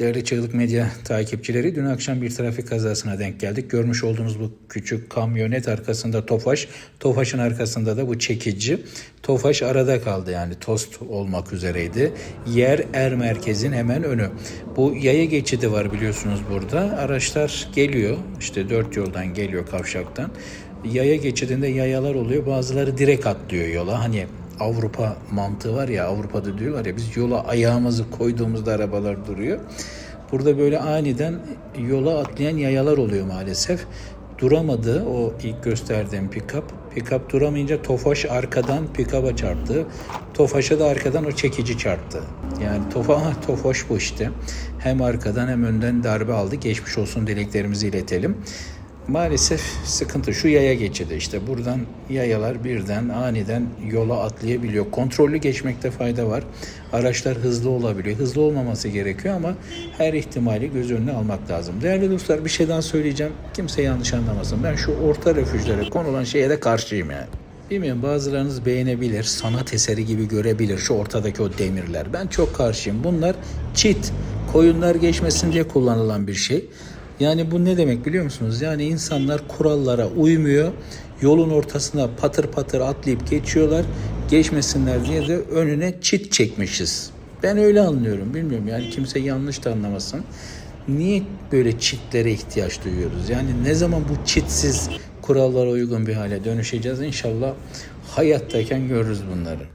Değerli Çığlık Medya takipçileri dün akşam bir trafik kazasına denk geldik. Görmüş olduğunuz bu küçük kamyonet arkasında Tofaş, Tofaş'ın arkasında da bu çekici. Tofaş arada kaldı yani tost olmak üzereydi. Yer er merkezin hemen önü. Bu yaya geçidi var biliyorsunuz burada. Araçlar geliyor işte dört yoldan geliyor kavşaktan. Yaya geçidinde yayalar oluyor bazıları direkt atlıyor yola. Hani Avrupa mantığı var ya Avrupa'da diyorlar ya biz yola ayağımızı koyduğumuzda arabalar duruyor. Burada böyle aniden yola atlayan yayalar oluyor maalesef. Duramadı o ilk gösterdiğim pick-up. Pick-up duramayınca Tofaş arkadan pick-up'a çarptı. Tofaş'a da arkadan o çekici çarptı. Yani Tofa, Tofaş bu işte. Hem arkadan hem önden darbe aldı. Geçmiş olsun dileklerimizi iletelim. Maalesef sıkıntı şu yaya geçidi işte buradan yayalar birden aniden yola atlayabiliyor. Kontrollü geçmekte fayda var. Araçlar hızlı olabiliyor. Hızlı olmaması gerekiyor ama her ihtimali göz önüne almak lazım. Değerli dostlar bir şey daha söyleyeceğim. Kimse yanlış anlamasın. Ben şu orta refüjlere konulan şeye de karşıyım yani. Bilmiyorum bazılarınız beğenebilir, sanat eseri gibi görebilir şu ortadaki o demirler. Ben çok karşıyım. Bunlar çit, koyunlar geçmesin diye kullanılan bir şey. Yani bu ne demek biliyor musunuz? Yani insanlar kurallara uymuyor. Yolun ortasına patır patır atlayıp geçiyorlar. Geçmesinler diye de önüne çit çekmişiz. Ben öyle anlıyorum. Bilmiyorum yani kimse yanlış da anlamasın. Niye böyle çitlere ihtiyaç duyuyoruz? Yani ne zaman bu çitsiz kurallara uygun bir hale dönüşeceğiz? İnşallah hayattayken görürüz bunları.